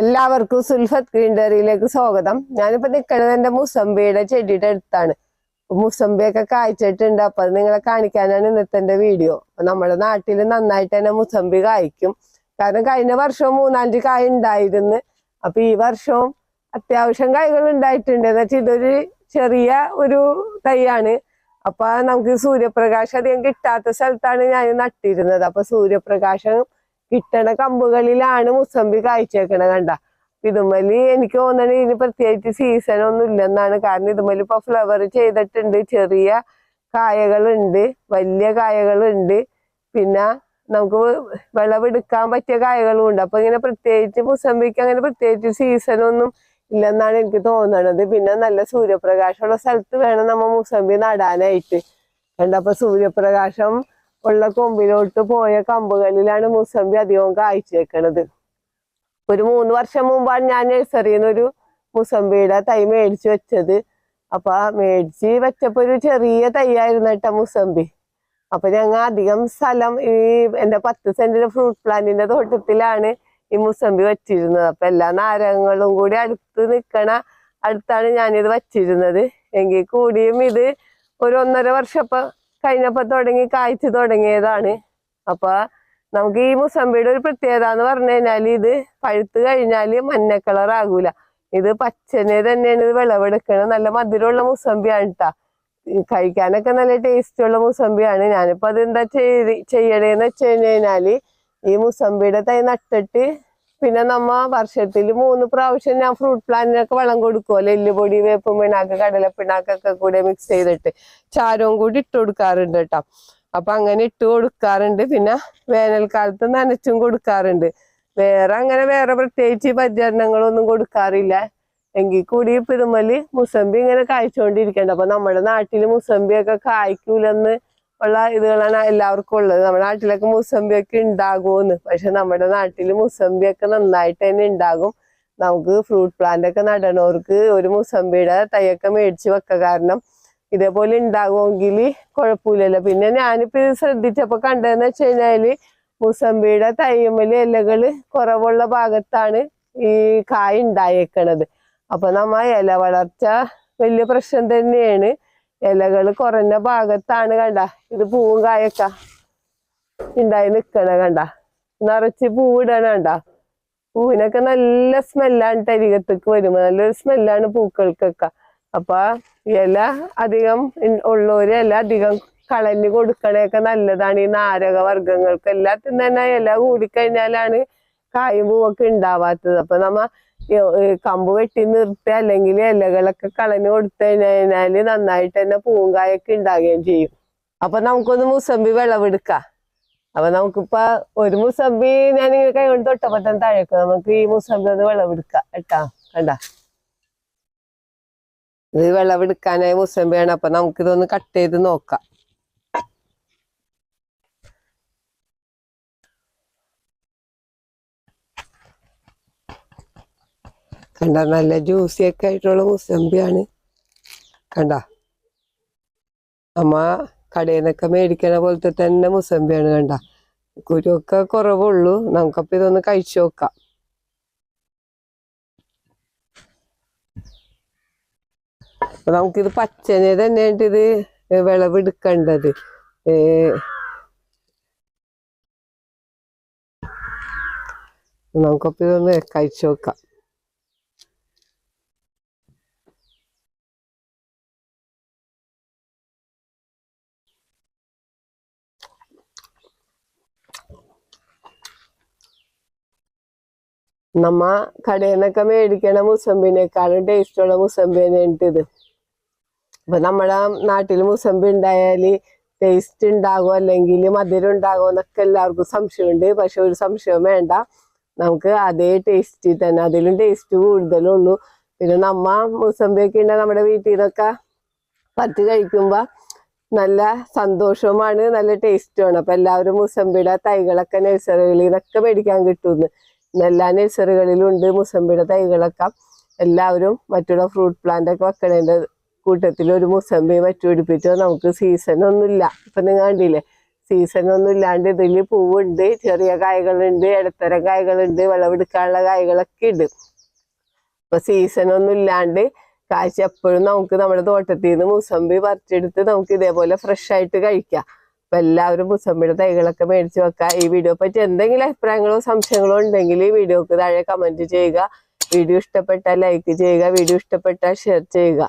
എല്ലാവർക്കും സുൽഫത്ത് ഗ്രീൻഡറിയിലേക്ക് സ്വാഗതം. ഞാനിപ്പോ നിൽക്കുന്നത് എന്റെ മുസംബിയുടെ ചെടിയുടെ അടുത്താണ്. മുസംബിയൊക്കെ കായ്ച്ചിട്ടുണ്ട്. അപ്പൊ അത് നിങ്ങളെ കാണിക്കാനാണ് ഇന്നത്തെ എന്റെ വീഡിയോ. അപ്പൊ നമ്മുടെ നാട്ടിൽ നന്നായിട്ട് തന്നെ മുസംബി കായ്ക്കും. കാരണം കഴിഞ്ഞ വർഷവും മൂന്നാഞ്ച് കായ ഉണ്ടായിരുന്നു. അപ്പൊ ഈ വർഷവും അത്യാവശ്യം കായ്കൾ ഉണ്ടായിട്ടുണ്ട്. എന്ന് വെച്ചാൽ ഇതൊരു ചെറിയ ഒരു തൈയാണ്. അപ്പൊ നമുക്ക് സൂര്യപ്രകാശം അധികം കിട്ടാത്ത സ്ഥലത്താണ് ഞാൻ നട്ടിരുന്നത്. അപ്പൊ സൂര്യപ്രകാശം കിട്ടണ കമ്പുകളിലാണ് മുസമ്പി കാഴ്ചവെക്കണ കണ്ട. ഇതുമല്ലി എനിക്ക് തോന്നണ ഇതിന് പ്രത്യേകിച്ച് സീസൺ ഒന്നും ഇല്ലെന്നാണ്. കാരണം ഇതുമല്ലി ഇപ്പൊ ഫ്ലവർ ചെയ്തിട്ടുണ്ട്. ചെറിയ കായകളുണ്ട്. വലിയ കായകളുണ്ട്. പിന്നെ നമുക്ക് വിളവെടുക്കാൻ പറ്റിയ കായകളും ഉണ്ട്. അപ്പൊ ഇങ്ങനെ പ്രത്യേകിച്ച് മുസമ്പിക്ക് അങ്ങനെ പ്രത്യേകിച്ച് സീസൺ ഒന്നും ഇല്ലെന്നാണ് എനിക്ക് തോന്നണത്. പിന്നെ നല്ല സൂര്യപ്രകാശമുള്ള സ്ഥലത്ത് വേണം നമ്മ മുസമ്പി നടാനായിട്ട്. കണ്ടപ്പോ സൂര്യപ്രകാശം ഉള്ള കൊമ്പിലോട്ട് പോയ കമ്പുകളിലാണ് മുസമ്പി അധികവും കായ്ച്ചേക്കണത് ഒരു മൂന്ന് വർഷം മുമ്പാണ് ഞാൻ നഴ്സറിയിൽ നിന്ന് ഒരു മുസമ്പിയുടെ തൈ മേടിച്ചു വെച്ചത്. അപ്പൊ മേടിച്ച് വെച്ചപ്പോ ഒരു ചെറിയ തൈയായിരുന്നു കേട്ടോ മുസമ്പി. അപ്പൊ ഞങ്ങൾ അധികം സ്ഥലം ഈ എന്റെ പത്ത് സെന്റിലെ ഫ്രൂട്ട് പ്ലാന്റിന്റെ തോട്ടത്തിലാണ് ഈ മുസമ്പി വെച്ചിരുന്നത്. അപ്പൊ എല്ലാ നാരകങ്ങളും കൂടി അടുത്ത് നിൽക്കണ അടുത്താണ് ഞാനിത് വച്ചിരുന്നത്. എങ്കിൽ കൂടിയും ഇത് ഒരു ഒന്നര വർഷം ഇപ്പൊ കഴിഞ്ഞപ്പോ തുടങ്ങി കായ്ച്ചു തുടങ്ങിയതാണ്. അപ്പൊ നമുക്ക് ഈ മുസമ്പിയുടെ ഒരു പ്രത്യേകത എന്ന് പറഞ്ഞു കഴിഞ്ഞാൽ ഇത് പഴുത്ത് കഴിഞ്ഞാൽ മഞ്ഞ കളർ ആകൂല. ഇത് പച്ചനെ തന്നെയാണ് ഇത് വിളവെടുക്കണത്. നല്ല മധുരമുള്ള മുസമ്പിയാണ് കേട്ടാ കഴിക്കാനൊക്കെ നല്ല ടേസ്റ്റ് ഉള്ള മുസമ്പിയാണ്. ഞാനിപ്പോ അത് എന്താ ചെയ്യണേന്ന് വെച്ച് കഴിഞ്ഞാൽ ഈ മുസമ്പിയുടെ തൈ നട്ടിട്ട് പിന്നെ നമ്മ വർഷത്തിൽ മൂന്ന് പ്രാവശ്യം ഞാൻ ഫ്രൂട്ട് പ്ലാന്റിനൊക്കെ വെള്ളം കൊടുക്കുമോ എല്ലുപൊടി വേപ്പും പിണ്ണാക്ക് പിണാക്കൊക്കെ കൂടെ മിക്സ് ചെയ്തിട്ട് ചാരവും കൂടി ഇട്ട് കൊടുക്കാറുണ്ട് കേട്ടോ അപ്പൊ അങ്ങനെ ഇട്ട് കൊടുക്കാറുണ്ട്. പിന്നെ വേനൽക്കാലത്ത് നനച്ചും കൊടുക്കാറുണ്ട്. വേറെ അങ്ങനെ വേറെ പ്രത്യേകിച്ച് പരിചരണങ്ങളൊന്നും കൊടുക്കാറില്ല. എങ്കിൽ കൂടി ഇപ്പൊ ഇതുമൽ മുസമ്പി ഇങ്ങനെ കായ്ച്ചുകൊണ്ടിരിക്കണ്ട അപ്പൊ നമ്മുടെ നാട്ടിൽ മുസമ്പിയൊക്കെ കായ്ക്കൂലെന്ന് ഉള്ള ഇതുകളാണ് എല്ലാവർക്കും ഉള്ളത്. നമ്മുടെ നാട്ടിലൊക്കെ മുസമ്പിയൊക്കെ ഉണ്ടാകുമെന്ന്. പക്ഷെ നമ്മുടെ നാട്ടിൽ മുസമ്പിയൊക്കെ നന്നായിട്ട് തന്നെ ഉണ്ടാകും. നമുക്ക് ഫ്രൂട്ട് പ്ലാന്റ് ഒക്കെ നടണവർക്ക് ഒരു മുസമ്പിയുടെ തൈയൊക്കെ മേടിച്ച് വെക്ക കാരണം ഇതേപോലെ ഉണ്ടാകുമെങ്കിൽ കുഴപ്പമില്ലല്ലോ. പിന്നെ ഞാനിപ്പോ ഇത് ശ്രദ്ധിച്ചപ്പോ കണ്ടതെന്ന് വെച്ച് കഴിഞ്ഞാൽ മുസമ്പിയുടെ തയ്യമ്മൽ ഇലകൾ കുറവുള്ള ഭാഗത്താണ് ഈ കായ ഉണ്ടായേക്കണത്. അപ്പൊ നമ്മ ഇല വളർച്ച വലിയ പ്രശ്നം തന്നെയാണ്. ഇലകൾ കുറഞ്ഞ ഭാഗത്താണ് കണ്ട. ഇത് പൂവും കായക്ക ഉണ്ടായി നിക്കണ കണ്ട. നിറച്ച് പൂവിടണ കണ്ട. പൂവിനൊക്കെ നല്ല സ്മെല്ലാണ് തരികത്തേക്ക് വരുമ്പോ. നല്ലൊരു സ്മെല്ലാണ് പൂക്കൾക്കൊക്കെ. അപ്പൊ ഇല അധികം ഇൻ- ഇല അധികം കളഞ്ഞു കൊടുക്കണൊക്കെ നല്ലതാണ് ഈ നാരക വർഗങ്ങൾക്ക് എല്ലാത്തിനും തന്നെ ഇല കൂടിക്കഴിഞ്ഞാലാണ് കായും പൂവൊക്കെ ഉണ്ടാവാത്തത് അപ്പൊ നമ്മ കമ്പ് വെട്ടി നിർത്തി അല്ലെങ്കിൽ ഇലകളൊക്കെ കളഞ്ഞു കൊടുത്തു കഴിഞ്ഞാൽ നന്നായിട്ട് തന്നെ പൂവും കായൊക്കെ ഉണ്ടാകുകയും ചെയ്യും. അപ്പൊ നമുക്കൊന്ന് മുസമ്പി വിളവെടുക്കാം. അപ്പൊ നമുക്കിപ്പോ ഒരു മുസമ്പി ഞാൻ ഇങ്ങനെ കൈ കൊണ്ട് തൊട്ടപ്പോ തന്നെ താഴേക്ക് നമുക്ക് ഈ മുസമ്പി ഒന്ന് വിളവെടുക്കാം കേട്ടാ. കണ്ട? ഇത് വിളവെടുക്കാനായി മുസമ്പിയാണ്. അപ്പൊ നമുക്കിതൊന്ന് കട്ട് ചെയ്ത് നോക്കാം. കണ്ട നല്ല ജ്യൂസി ഒക്കെ ആയിട്ടുള്ള മുസമ്പിയാണ്. കണ്ട? അമ്മ കടയിൽ നിന്നൊക്കെ മേടിക്കണ പോലത്തെ തന്നെ മുസമ്പിയാണ് കണ്ട. കുരുവൊക്കെ കുറവുള്ളൂ. നമുക്കപ്പൊ ഇതൊന്ന് കഴിച്ചു നോക്കാം. അപ്പൊ നമുക്കിത് പച്ചനെ തന്നെയായിട്ട് ഇത് വിളവെടുക്കേണ്ടത്. ഏ, നമുക്കപ്പൊ ഇതൊന്ന് കഴിച്ചു നോക്കാം. നമ്മ കടയിൽ നിന്നൊക്കെ മേടിക്കണ മുസമ്പിനേക്കാളും ടേസ്റ്റുള്ള മുസമ്പി തന്നെയുണ്ട് ഇത് അപ്പൊ നമ്മുടെ നാട്ടിൽ മുസമ്പി ഉണ്ടായാൽ ടേസ്റ്റ് ഉണ്ടാകും അല്ലെങ്കിൽ മധുരം ഉണ്ടാകും എന്നൊക്കെ എല്ലാവർക്കും സംശയമുണ്ട്. പക്ഷെ ഒരു സംശയം വേണ്ട. നമുക്ക് അതേ ടേസ്റ്റ് തന്നെ അതിലും ടേസ്റ്റ് കൂടുതലുള്ളൂ പിന്നെ നമ്മ മുസമ്പിയൊക്കെ ഉണ്ട് നമ്മുടെ വീട്ടിൽ നിന്നൊക്കെ പത്ത് കഴിക്കുമ്പോ നല്ല സന്തോഷവുമാണ് നല്ല ടേസ്റ്റുമാണ് അപ്പൊ എല്ലാവരും മുസമ്പിയുടെ തൈകളൊക്കെ നഴ്സറികളിൽ നിന്നൊക്കെ മേടിക്കാൻ കിട്ടുന്നു. ഇന്ന് എല്ലാ നഴ്സറികളിലും ഉണ്ട് മുസമ്പിയുടെ തൈകളൊക്കെ. എല്ലാവരും മറ്റുള്ള ഫ്രൂട്ട് പ്ലാന്റ് ഒക്കെ വെക്കണേന്റെ കൂട്ടത്തിൽ ഒരു മുസമ്പി വെച്ചുപിടിപ്പിച്ചോ നമുക്ക് സീസൺ ഇപ്പം ഇപ്പൊ നിങ്ങൾ കണ്ടില്ലേ? സീസൺ ഒന്നും ഇല്ലാണ്ട് ഇതിൽ പൂവുണ്ട് ചെറിയ കായകളുണ്ട് ഇടത്തരം കായകളുണ്ട് വിളവെടുക്കാനുള്ള കായകളൊക്കെ ഉണ്ട്. അപ്പം സീസൺ ഒന്നും ഇല്ലാണ്ട് കാഴ്ച എപ്പോഴും നമുക്ക് നമ്മുടെ തോട്ടത്തിൽ നിന്ന് മുസമ്പി പറിച്ചെടുത്ത് നമുക്ക് ഇതേപോലെ ഫ്രഷ് ആയിട്ട് കഴിക്കാം. അപ്പൊ എല്ലാവരും മുസമ്പിയുടെ തൈകളൊക്കെ മേടിച്ച് വെക്കുക ഈ വീഡിയോ പറ്റി എന്തെങ്കിലും അഭിപ്രായങ്ങളോ സംശയങ്ങളോ ഉണ്ടെങ്കിൽ ഈ വീഡിയോക്ക് താഴെ കമന്റ് ചെയ്യുക. വീഡിയോ ഇഷ്ടപ്പെട്ടാൽ ലൈക്ക് ചെയ്യുക. വീഡിയോ ഇഷ്ടപ്പെട്ടാൽ ഷെയർ ചെയ്യുക.